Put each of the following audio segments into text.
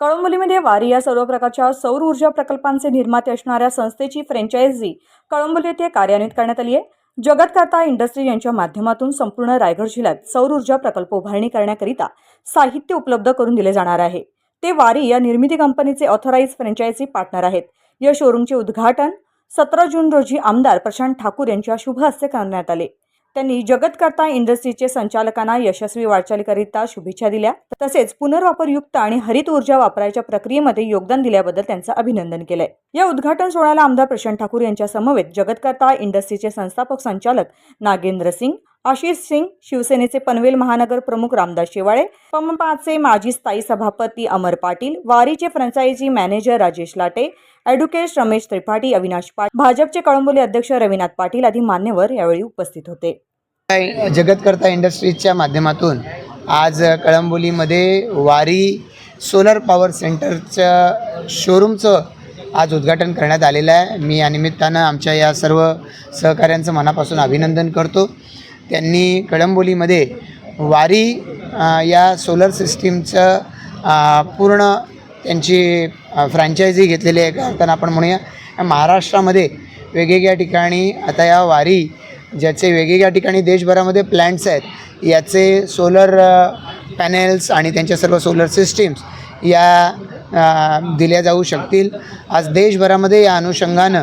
कळंबोलीमध्ये वारी या सर्व प्रकारच्या सौर ऊर्जा प्रकल्पांचे निर्माते असणाऱ्या संस्थेची फ्रँचायझी कळंबोली येथे कार्यान्वित करण्यात आली आहे. जगतकर्ता इंडस्ट्री यांच्या माध्यमातून संपूर्ण रायगड जिल्ह्यात सौर ऊर्जा प्रकल्प उभारणी करण्याकरिता साहित्य उपलब्ध करून दिले जाणार आहे. ते वारी या निर्मिती कंपनीचे ऑथराईज फ्रँचायझी पार्टनर आहेत. या शोरूमचे उद्घाटन सतरा जून रोजी आमदार प्रशांत ठाकूर यांच्या शुभ हस्ते करण्यात आले. त्यांनी जगतकर्ता इंडस्ट्रीचे संचालकांना यशस्वी वाटचालीकरिता शुभेच्छा दिल्या. तसेच पुनर्वापरयुक्त आणि हरित ऊर्जा वापरायच्या प्रक्रियेमध्ये योगदान दिल्याबद्दल त्यांचं अभिनंदन केलंय. या उद्घाटन सोहळ्याला आमदार प्रशांत ठाकूर यांच्या समवेत जगतकर्ता इंडस्ट्रीचे संस्थापक संचालक नागेंद्र सिंग आशिष सिंग शिवसेनेचे पनवेल महानगर प्रमुख रामदास शेवाळे पंपाचे माजी स्थायी सभापती Amar Patil वारीचे franchisee manager Rajesh Late advocate Ramesh Tripathi Avinash Patil भाजपचे कळंबोली अध्यक्ष रविनाथ पाटील आदी मान्यवर यावेळी उपस्थित होते. जगतकर्ता इंडस्ट्रीजच्या माध्यमातून आज कळंबोलीमध्ये वारी सोलर पॉवर सेंटरच्या शोरूमचं आज उद्घाटन करण्यात आलेलं आहे. मी या निमित्तानं आमच्या या सर्व सहकाऱ्यांचं मनापासून अभिनंदन करतो. त्यांनी कळंबोलीमध्ये वारी या सोलर सिस्टीमचं पूर्ण त्यांची फ्रँचायझी घेतलेली आहे. कारण आपण म्हणूया महाराष्ट्रामध्ये वेगवेगळ्या ठिकाणी आता या वारी ज्याचे वेगवेगळ्या ठिकाणी देशभरामध्ये प्लॅन्ट्स आहेत याचे सोलर पॅनेल्स आणि त्यांच्या सर्व सोलर सिस्टीम्स या दिल्या जाऊ शकतील. आज देशभरामध्ये या अनुषंगानं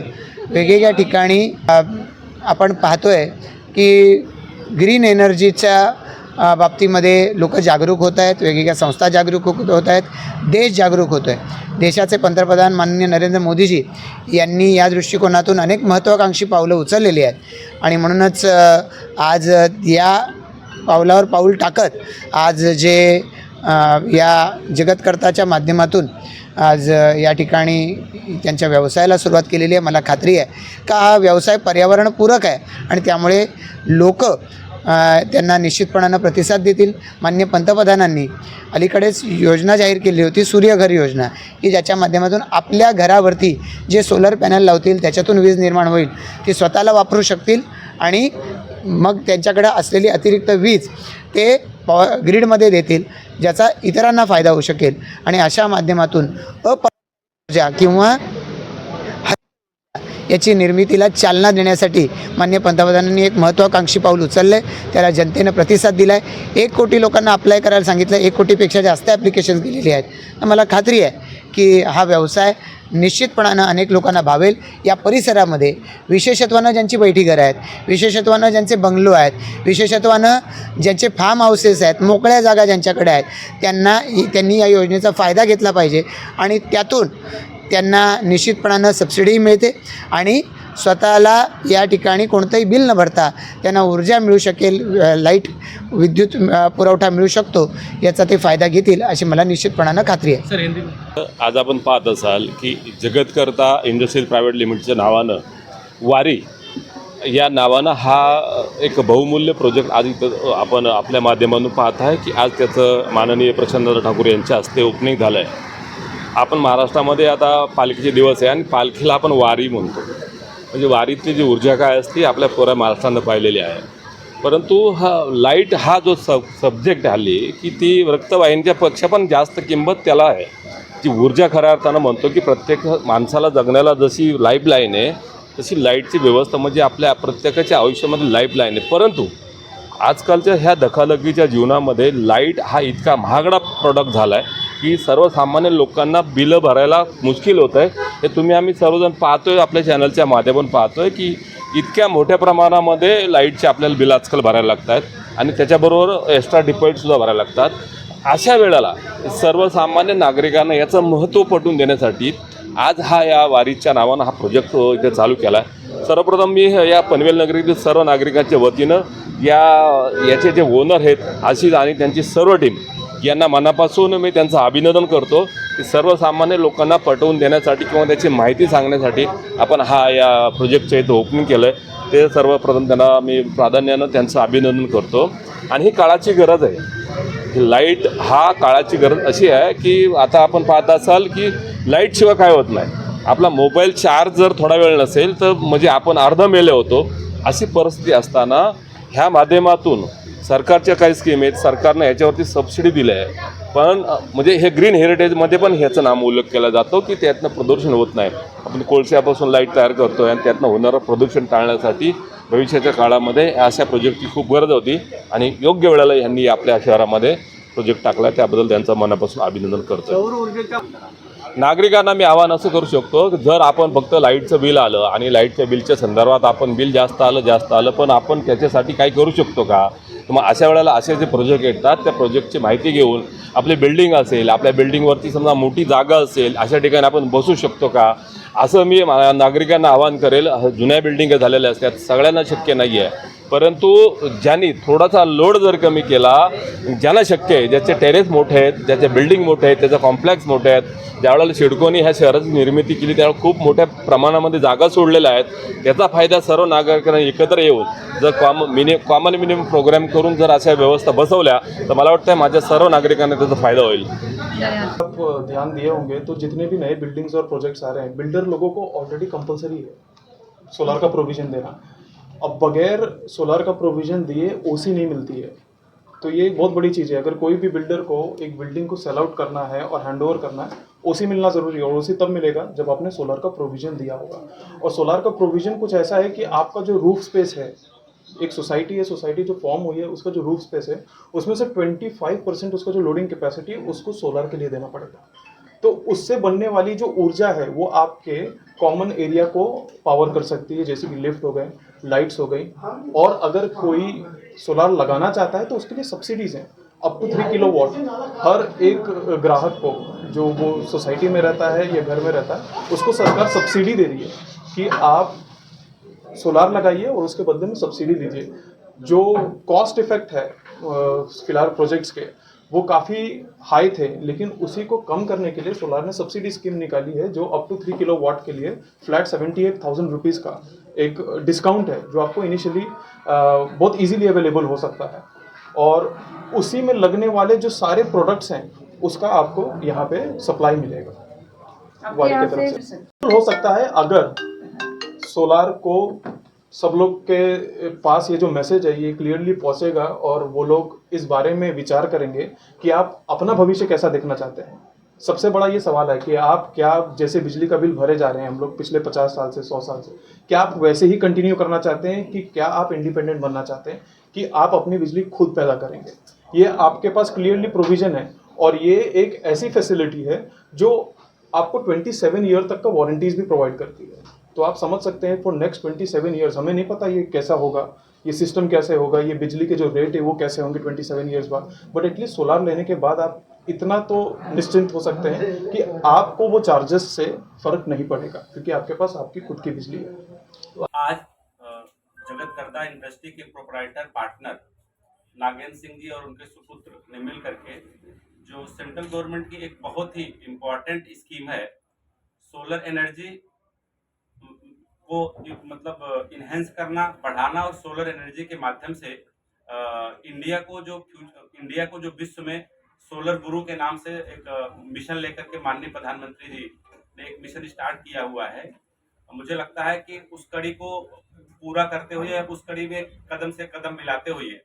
वेगवेगळ्या ठिकाणी आपण पाहतो आहे की ग्रीन एनर्जीच्या बाबतीमध्ये लोक जागरूक होत आहेत वेगवेगळ्या संस्था जागरूक होत आहेत देश जागरूक होतो आहे देशाचे पंतप्रधान माननीय नरेंद्र मोदीजी यांनी या दृष्टिकोनातून अनेक महत्त्वाकांक्षी पावलं उचललेली आहेत. आणि म्हणूनच आज या पावलावर पाऊल टाकत आज जे या जगतकर्ताच्या माध्यमातून आज या ठिकाणी त्यांच्या व्यवसायाला सुरुवात केलेली आहे. मला खात्री आहे का हा व्यवसाय पर्यावरणपूरक आहे आणि त्यामुळे लोक त्यांना निश्चितपणानं प्रतिसाद देतील? मान्य पंतप्रधानांनी अलीकडेच योजना जाहीर केली होती सूर्यघर योजना की ज्याच्या माध्यमातून आपल्या घरावरती जे सोलर पॅनल लावतील त्याच्यातून वीज निर्माण होईल ती स्वतःला वापरू शकतील आणि मग त्यांच्याकडे असलेली अतिरिक्त वीज ते पॉ ग्रीडमध्ये देतील ज्याचा इतरांना फायदा होऊ शकेल. आणि अशा माध्यमातून अप ऊर्जा किंवा याची निर्मितीला चालना देण्यासाठी मान्य पंतप्रधानांनी एक महत्त्वाकांक्षी पाऊल उचललं आहे त्याला जनतेनं प्रतिसाद दिला आहे एक कोटी लोकांना अप्लाय करायला सांगितलं एक कोटीपेक्षा जास्त ॲप्लिकेशन्स दिलेली आहेत. तर मला खात्री आहे की हा व्यवसाय निश्चितपणानं अनेक लोकांना भावेल. या परिसरामध्ये विशेषत्वानं ज्यांची बैठीघरं आहेत विशेषत्वानं ज्यांचे बंगलो आहेत विशेषत्वानं ज्यांचे फार्म हाऊसेस आहेत मोकळ्या जागा ज्यांच्याकडे आहेत त्यांना त्यांनी या योजनेचा फायदा घेतला पाहिजे आणि त्यातून त्यांना निश्चितपणानं सबसिडीही मिळते आणि स्वतःला या ठिकाणी कोणतंही बिल न भरता त्यांना ऊर्जा मिळू शकेल लाइट विद्युत पुरवठा मिळू शकतो याचा ते फायदा घेतील अशी मला निश्चितपणानं खात्री आहे. आज आपण पाहत असाल की जगतकर्ता इंडस्ट्रीज प्रायव्हेट लिमिटेडच्या नावानं वारी या नावानं हा एक बहुमूल्य प्रोजेक्ट आज इथं आपण आपल्या माध्यमातून पाहत आहे की आज त्याचं माननीय प्रशांत ठाकूर यांच्या हस्ते ओपनिंग झालं आहे आपण महाराष्ट्रामध्ये आता पालखीचे दिवस आहे आणि पालखीला आपण वारी म्हणतो. म्हणजे वारीतली जी ऊर्जा काय असते आपल्या पुऱ्या महाराष्ट्रानं पाहिलेली आहे. परंतु हा लाइट हा जो सब सब्जेक्ट हल्ली की ती रक्तवाहिनीच्या पेक्षा पण जास्त किंमत त्याला आहे. जी ऊर्जा खऱ्या अर्थानं म्हणतो की प्रत्येक माणसाला जगण्याला जशी लाईफ लाईन आहे तशी लाईटची व्यवस्था म्हणजे आपल्या प्रत्येकाच्या आयुष्यामध्ये लाईफ लाईन आहे. परंतु आजकालच्या ह्या दखालगीच्या जीवनामध्ये लाइट हा इतका महागडा प्रॉडक्ट झाला आहे की सर्वसामान्य लोकांना बिलं भरायला मुश्किल होतं आहे हे तुम्ही आम्ही सर्वजण पाहतो आहे आपल्या चॅनलच्या माध्यमातून पाहतो आहे की इतक्या मोठ्या प्रमाणामध्ये लाईटचे आपल्याला बिल आजकाल भरायला लागत आहेत आणि त्याच्याबरोबर एक्स्ट्रा डिपॉझिटसुद्धा भरायला लागतात. अशा वेळेला सर्वसामान्य नागरिकांना याचं महत्त्व पटवून देण्यासाठी आज हा या वारीच्या नावानं हा प्रोजेक्ट इथे चालू केला आहे सर्वप्रथम मी या पनवेल नगरीतील सर्व नागरिकांच्या वतीनं या याचे जे ओनर आहेत आशिष आणि त्यांची सर्व टीम यांना मनापासून मी त्यांचं अभिनंदन करतो की सर्वसामान्य लोकांना पटवून देण्यासाठी किंवा त्याची माहिती सांगण्यासाठी आपण हा या प्रोजेक्टचं इथं ओपनिंग केलं आहे ते सर्वप्रथम त्यांना मी प्राधान्यानं त्यांचं अभिनंदन करतो. आणि ही काळाची गरज आहे. की लाइट हा काळाची गरज अशी आहे की आता आपण पाहत असाल की लाईटशिवाय काय होत नाही. आपला मोबाईल चार्ज जर थोडा वेळ नसेल तर म्हणजे आपण अर्ध मेले होतो. अशी परिस्थिती असताना ह्या माध्यमातून सरकारच्या काही स्कीम आहेत सरकारनं ह्याच्यावरती सबसिडी दिल्या आहे. पण म्हणजे हे ग्रीन हेरिटेजमध्ये पण ह्याचं नाम उल्लेख केला जातो की त्यातनं प्रदूषण होत नाही. आपण कोळशापासून लाइट तयार करतो आणि त्यातनं होणारं प्रदूषण टाळण्यासाठी भविष्याच्या काळामध्ये अशा प्रोजेक्टची खूप गरज होती आणि योग्य वेळेला यांनी आपल्या शहरामध्ये प्रोजेक्ट टाकला. त्याबद्दल त्यांचं मनापासून अभिनंदन करतो नागरिकांना मी आव्हान असं करू शकतो की जर आपण फक्त लाईटचं बिल आलं आणि लाईटच्या बिलच्या संदर्भात आपण बिल जास्त आलं जास्त आलं पण आपण त्याच्यासाठी काय करू शकतो का? मग अशा वेळेला असे जे प्रोजेक्ट येतात त्या प्रोजेक्टची माहिती घेऊन आपली बिल्डिंग असेल आपल्या बिल्डिंगवरती समजा मोठी जागा असेल अशा ठिकाणी आपण बसू शकतो का? असं मी मा- नागरिकांना आवाहन करेल. जुन्या बिल्डिंग झालेल्या असतात सगळ्यांना शक्य नाही आहे परंतु ज्यांनी थोडासा लोड जर कमी केला ज्यांना शक्य आहे ज्याचे टेरेस मोठे आहेत ज्याचे बिल्डिंग मोठे आहेत त्याचे कॉम्प्लेक्स मोठे आहेत ज्यावेळेला सिडकोनी ह्या शहराची निर्मिती केली त्यावेळेला खूप मोठ्या प्रमाणामध्ये जागा सोडलेल्या आहेत त्याचा फायदा सर्व नागरिकांना एकत्र येऊन जर com mini common minimum programme करून जर अशा व्यवस्था बसवल्या तर मला वाटतं माझ्या सर्व नागरिकांना त्याचा फायदा होईल. आप ध्यान दिए होंगे तो जितने भी नए बिल्डिंग्स और प्रोजेक्ट्स आ रहे हैं बिल्डर लोगों को ऑलरेडी कंपलसरी है सोलार का प्रोविजन देना। अब बगैर सोलार का प्रोविज़न दिए ओसी नहीं मिलती है। तो ये बहुत बड़ी चीज़ है। अगर कोई भी बिल्डर को एक बिल्डिंग को सेल आउट करना है और हैंड ओवर करना है ओसी मिलना ज़रूरी है और ओसी तब मिलेगा जब आपने सोलार का प्रोविज़न दिया होगा। और सोलार का प्रोविज़न कुछ ऐसा है कि आपका जो रूफ स्पेस है, एक सोसाइटी है सोसाइटी जो फॉर्म हुई है, उसका जो रूफ स्पेस है, उसमें से 25 परसेंट उसका जो लोडिंग कैपेसिटी है, उसको सोलर के लिए देना पड़ेगा। तो उससे बनने वाली जो ऊर्जा है, वो आपके कॉमन एरिया को पावर कर सकती है। जैसे कि लिफ्ट हो गए लाइट्स हो गई। और अगर कोई सोलार लगाना चाहता है तो उसके लिए सब्सिडीज हैं। Up to three kilo watt हर एक ग्राहक को, जो वो सोसाइटी में रहता है या घर में रहता है, उसको सरकार सब्सिडी दे रही है कि आप सोलार लगाइए और उसके बदले में सब्सिडी दीजिए। जो कॉस्ट इफ़ेक्ट है फ़िलहाल प्रोजेक्ट्स के वो काफ़ी हाई थे लेकिन उसी को कम करने के लिए सोलार ने सब्सिडी स्कीम निकाली है जो up to three kilo watt के लिए flat seventy eight thousand rupees का एक डिस्काउंट है जो आपको इनिशियली बहुत इजीली अवेलेबल हो सकता है। और उसी में लगने वाले जो सारे प्रोडक्ट्स हैं उसका आपको यहाँ पे सप्लाई मिलेगा। वाड़ी की तरफ़ से। हो सकता है अगर सोलार को सब लोग के पास ये जो मैसेज है, ये क्लियरली पहुंचेगा और वो लोग इस बारे में विचार करेंगे कि आप अपना भविष्य कैसा देखना चाहते हैं। सबसे बड़ा ये सवाल है कि आप क्या, जैसे बिजली का बिल भरे जा रहे हैं हम लोग पिछले पचास साल से, सौ साल से, क्या आप वैसे ही कंटिन्यू करना चाहते हैं कि क्या आप इंडिपेंडेंट बनना चाहते हैं कि आप अपनी बिजली खुद पैदा करेंगे? ये आपके पास क्लियरली प्रोविज़न है और ये एक ऐसी फैसिलिटी है जो आपको 27 ईयर तक का वारंटीज भी प्रोवाइड करती है। तो आप समझ सकते हैं फॉर नेक्स्ट 27 ईयर्स हमें नहीं पता ये कैसा होगा, ये सिस्टम कैसे होगा, ये बिजली के जो रेट है वो कैसे होंगे 27 ईयर्स बाद। बट एटलीस्ट सोलार लेने के बाद आप इतना तो निश्चिंत हो सकते हैं कि आपको वो चार्जेस से फ़र्क नहीं पड़ेगा, क्योंकि आपके पास आपकी खुद की बिजली है। आज जगत करदा इंडस्ट्री के प्रोपराइटर पार्टनर नागेंद्र सिंह जी और उनके सुपुत्र ने मिल करके, जो सेंट्रल गवर्नमेंट की एक बहुत ही इम्पोर्टेंट स्कीम है सोलर एनर्जी को मतलब इन्हेंस करना, बढ़ाना और सोलर एनर्जी के माध्यम से इंडिया को जो इंडिया को जो विश्व में सोलर गुरु के नाम से एक मिशन लेकर के माननीय प्रधानमंत्री जी ने एक मिशन स्टार्ट किया हुआ है। मुझे लगता है कि उस कड़ी को पूरा करते हुए उस कड़ी में कदम से कदम मिलाते हुए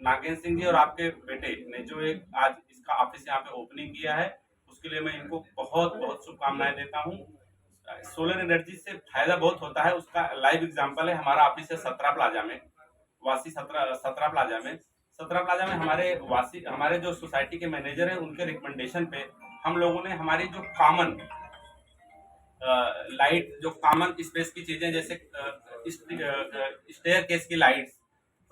नागेंद्र सिंह जी और आपके बेटे ने जो एक आज इसका ऑफ़िस यहाँ पे ओपनिंग किया है, उसके लिए मैं इनको बहुत बहुत शुभकामनाएँ देता हूँ। सोलर एनर्जी से फ़ायदा बहुत होता है। उसका लाइव एग्जांपल है हमारा ऑफ़िस है सत्रह प्लाजा में वासी सत्रह सत्रह प्लाजा में। सत्रह प्लाजा में हमारे वासी हमारे जो सोसाइटी के मैनेजर हैं उनके रिकमेंडेशन पे हम लोगों ने हमारी जो कॉमन लाइट जो कॉमन स्पेस की चीज़ें जैसे स्टेयर केस की लाइट्स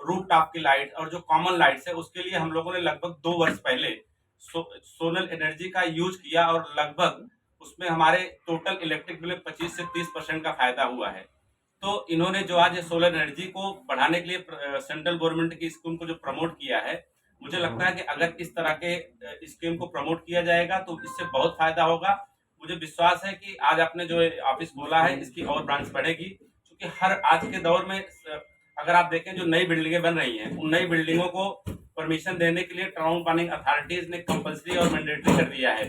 रूफ टॉप की लाइट और जो कॉमन लाइट्स है उसके लिए हम लोगों ने लगभग दो वर्ष पहले सो, सोलर एनर्जी का यूज़ किया और लगभग उसमें हमारे टोटल इलेक्ट्रिक बिल में पच्चीस से तीस परसेंट का फ़ायदा हुआ है। तो इन्होंने जो आज सोलर एनर्जी को बढ़ाने के लिए सेंट्रल गवर्नमेंट की स्कीम को जो प्रमोट किया है मुझे लगता है कि अगर इस तरह के स्कीम को प्रमोट किया जाएगा तो इससे बहुत फ़ायदा होगा। मुझे विश्वास है कि आज आपने जो ऑफ़िस बोला है इसकी और ब्रांच बढ़ेगी क्योंकि हर आज के दौर में अगर आप देखें जो नई बिल्डिंगें बन रही हैं उन नई बिल्डिंगों को परमिशन देने के लिए टाउन प्लानिंग अथॉरिटीज ने कंपल्सरी और मैंडेटरी कर दिया है।